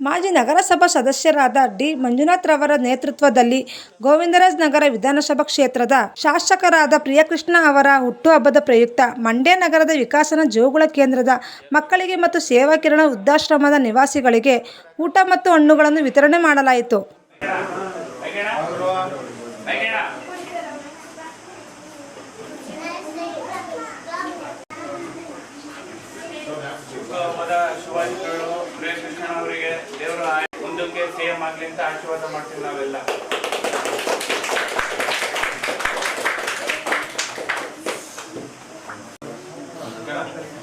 ಮಾಜಿ ನಗರಸಭಾ ಸದಸ್ಯರಾದ ಡಿ. ಮಂಜುನಾಥ್ ರವರ ನೇತೃತ್ವದಲ್ಲಿ ಗೋವಿಂದರಾಜ್ ನಗರ ವಿಧಾನಸಭಾ ಕ್ಷೇತ್ರದ ಶಾಸಕರಾದ ಪ್ರಿಯಕೃಷ್ಣ ಅವರ ಹುಟ್ಟುಹಬ್ಬದ ಪ್ರಯುಕ್ತ ಮಂಡ್ಯ ನಗರದ ವಿಕಾಸನ ಜೋಗುಳ ಕೇಂದ್ರದ ಮಕ್ಕಳಿಗೆ ಮತ್ತು ಸೇವಾ ಕಿರಣ ವೃದ್ಧಾಶ್ರಮದ ನಿವಾಸಿಗಳಿಗೆ ಊಟ ಮತ್ತು ಹಣ್ಣುಗಳನ್ನು ವಿತರಣೆ ಮಾಡಲಾಯಿತು. ಹುಟ್ಟುಹಬ್ಬದ ಶುಭಾಶಯಗಳು ಪ್ರಿಯಕೃಷ್ಣ ಅವರಿಗೆ ದೇವರ ಮುಂದಕ್ಕೆ ಸೇಮ್ ಆಗ್ಲಿ ಅಂತ ಆಶೀರ್ವಾದ ಮಾಡ್ತೀವಿ ನಾವೆಲ್ಲ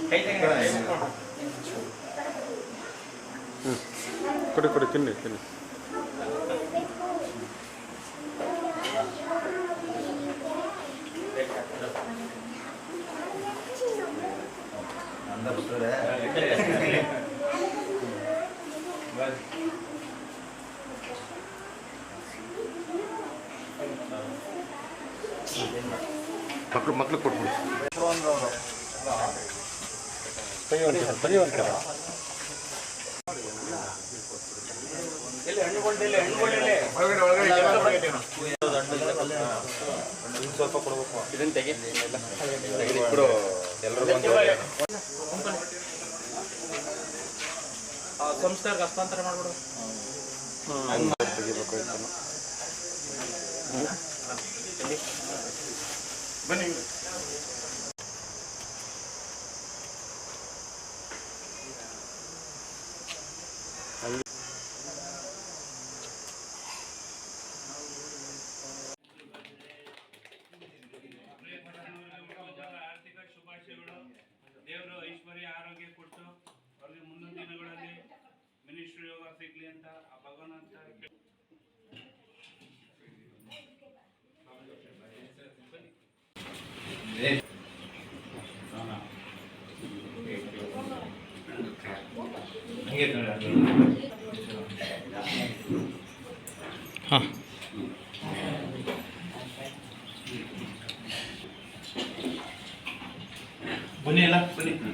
ಕೈ ತೆಗಿ. ಕೊಡಿ ಕೊಡಿ ತಿನ್ನಿ ತಿನ್ನಿ ಮಕ್ಳು ಮಕ್ಕಳು ಕೊಟ್ಬಿಡಿ. ಎಲ್ಲಿ ಹಣ್ಣುಗಳು ಎಲ್ಲಿ ಹಣ್ಣುಗಳು ಎಲ್ಲಿ? ಆ, ಸಂಸ್ಥೆಯವ್ರಿಗೆ ಹಸ್ತಾಂತರ ಮಾಡ್ಬಿಡು. ಬನ್ನಿ ಆರ್ಥಿಕ ಶುಭಾಶಯಗಳು ದೇವರು ಐಶ್ವರ್ಯ ಆರೋಗ್ಯ ಕೊಟ್ಟು ಅವ್ರಿಗೆ ಮುಂದಿನ ದಿನಗಳಲ್ಲಿ ಮಿನಿಸ್ಟ್ರಿ ಯೋಗ ಸಿಗ್ಲಿ ಅಂತ ಆ ಭಗವಂತ ಕೇಳ್- ಬನ್ನಿ ಎಲ್ಲ ಬನ್ನಿ ಹ್ಞೂ.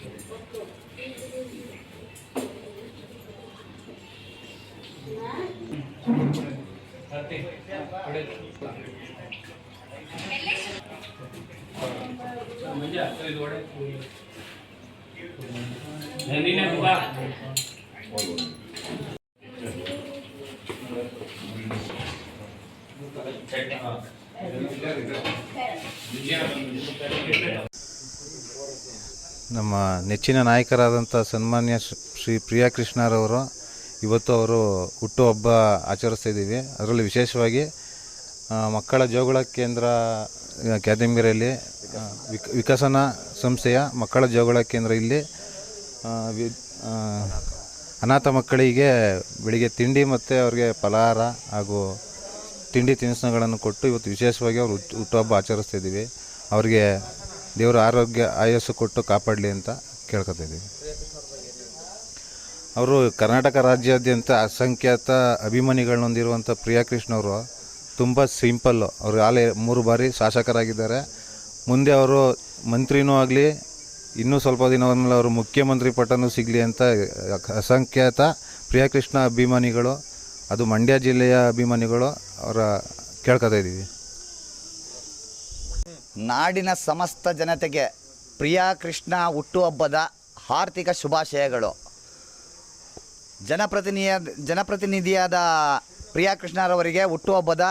ನಮ್ಮ ನೆಚ್ಚಿನ ನಾಯಕರಾದಂಥ ಸನ್ಮಾನ್ಯ ಶ್ರೀ- ಪ್ರಿಯಾ ಕೃಷ್ಣರವರು ಇವತ್ತು ಅವರು ಹುಟ್ಟುಹಬ್ಬ ಆಚರಿಸ್ತಾ ಇದ್ದೀವಿ. ಅದರಲ್ಲಿ ವಿಶೇಷವಾಗಿ ಮಕ್ಕಳ ಜೋಗುಳ ಕೇಂದ್ರ ಆ, ಕ್ಯಾದಂಬಿರಲ್ಲಿ ವಿಕ ವಿಕಸನ ಸಂಸ್ಥೆಯ ಮಕ್ಕಳ ಜೋಗುಳ ಕೇಂದ್ರ ಇಲ್ಲಿ ವಿ- ಅನಾಥ ಮಕ್ಕಳಿಗೆ ಬೆಳಿಗ್ಗೆ ತಿಂಡಿ ಮತ್ತು ಅವ್ರಿಗೆ ಫಲಹಾರ ಹಾಗೂ ತಿಂಡಿ ತಿನಿಸುಗಳನ್ನು ಕೊಟ್ಟು ಇವತ್ತು ವಿಶೇಷವಾಗಿ ಅವರು ಹುಟ್ಟು ಹುಟ್ಟುಹಬ್ಬ ಆಚರಿಸ್ತಾ ಇದ್ದೀವಿ. ಅವರಿಗೆ ದೇವರ ಆರೋಗ್ಯ ಆಯಸ್ಸು ಕೊಟ್ಟು ಕಾಪಾಡಲಿ ಅಂತ ಕೇಳ್ಕೊತಾ ಇದ್ದೀವಿ. ಅವರು ಕರ್ನಾಟಕ ರಾಜ್ಯಾದ್ಯಂತ ಅಸಂಖ್ಯಾತ ಅಭಿಮಾನಿಗಳನ್ನ ಹೊಂದಿರುವಂಥ ಪ್ರಿಯಾ ಕೃಷ್ಣ ಅವರು ತುಂಬ ಸಿಂಪಲ್ಲು ಅವರು ಆಲೆ ಮೂರು ಬಾರಿ ಶಾಸಕರಾಗಿದ್ದಾರೆ. ಮುಂದೆ ಅವರು ಮಂತ್ರಿನೂ ಆಗಲಿ, ಇನ್ನೂ ಸ್ವಲ್ಪ ದಿನ ಆದಮೇಲೆ ಅವರು ಮುಖ್ಯಮಂತ್ರಿ ಪಟ್ಟನೂ ಸಿಗಲಿ ಅಂತ ಅಸಂಖ್ಯಾತ ಪ್ರಿಯಕೃಷ್ಣ ಅಭಿಮಾನಿಗಳು, ಅದು ಮಂಡ್ಯ ಜಿಲ್ಲೆಯ ಅಭಿಮಾನಿಗಳು ಅವರ ಕೇಳ್ಕೊತಾ ಇದ್ದೀವಿ. ನಾಡಿನ ಸಮಸ್ತ ಜನತೆಗೆ ಪ್ರಿಯಾ ಕೃಷ್ಣ ಹುಟ್ಟುಹಬ್ಬದ ಆರ್ಥಿಕ ಶುಭಾಶಯಗಳು. ಜನಪ್ರತಿನಿಧಿಯ ಜನಪ್ರತಿನಿಧಿಯಾದ ಪ್ರಿಯಾ ಕೃಷ್ಣರವರಿಗೆ ಹುಟ್ಟುಹಬ್ಬದ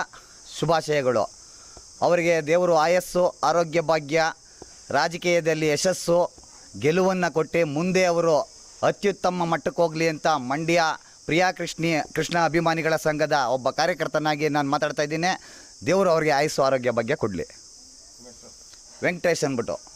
ಶುಭಾಶಯಗಳು. ಅವರಿಗೆ ದೇವರು ಆಯಸ್ಸು, ಆರೋಗ್ಯ ಭಾಗ್ಯ, ರಾಜಕೀಯದಲ್ಲಿ ಯಶಸ್ಸು, ಗೆಲುವನ್ನು ಕೊಟ್ಟು ಮುಂದೆ ಅವರು ಅತ್ಯುತ್ತಮ ಮಟ್ಟಕ್ಕೆ ಹೋಗಲಿ ಅಂತ ಮಂಡ್ಯ ಪ್ರಿಯಾ ಕೃಷ್ಣಿ, ಕೃಷ್ಣ ಅಭಿಮಾನಿಗಳ ಸಂಘದ ಒಬ್ಬ ಕಾರ್ಯಕರ್ತನಾಗಿ ನಾನು ಮಾತಾಡ್ತಾ ಇದ್ದೀನಿ. ದೇವರು ಅವರಿಗೆ ಆಯಸ್ಸು, ಆರೋಗ್ಯ ಭಾಗ್ಯ ಕೊಡಲಿ. ವೆಂಕಟೇಶ್ ಅಂದ್ಬಿಟ್ಟು.